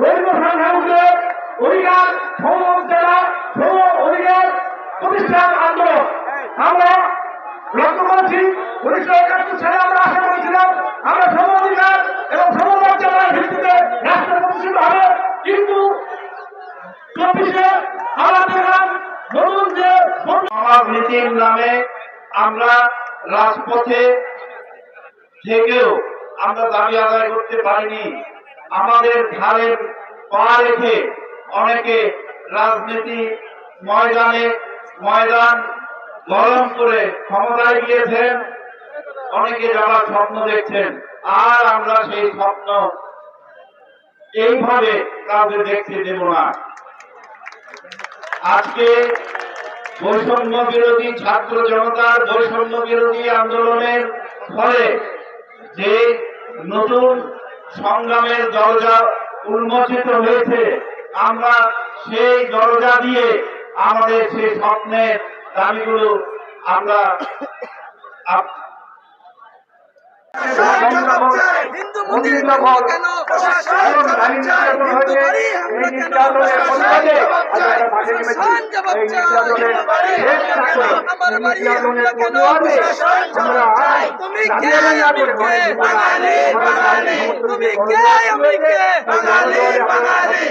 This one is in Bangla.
দৈব সংখ্যাগুলোর অধিকার সম জেলা সম অধিকার প্রতিষ্ঠান আমরা লক্ষ্য করেছি, উনিশশো একাত্তর আমরা আশা আমরা অধিকার এবং সমমর্যাদার ভিত্তিতে রাষ্ট্র প্রতিষ্ঠিত হবে। কিন্তু চব্বিশে আমরা দেখলাম নতুন নামে আমরা রাজপথে থেকেও আমরা দাবি আদায় করতে পারিনি। আমাদের ধারে পা রেখে অনেকে রাজনীতি ময়দানে ময়দান গরম করে ক্ষমতায় গিয়েছেন, অনেকে যারা স্বপ্ন দেখছেন, আর আমরা সেই স্বপ্ন এইভাবে কাউকে দেখতে দেব না। আজকে বৈষম্য বিরোধী ছাত্র জনতার বৈষম্য বিরোধী আন্দোলনের ফলে যে নতুন সংগ্রামের দরজা উন্মোচিত হয়েছে। আমরা সেই দরজা দিয়ে আমাদের সেই স্বপ্নের দাবিগুলো আমরা আমরা বাঙালি? বাঙালি? বাঙালি?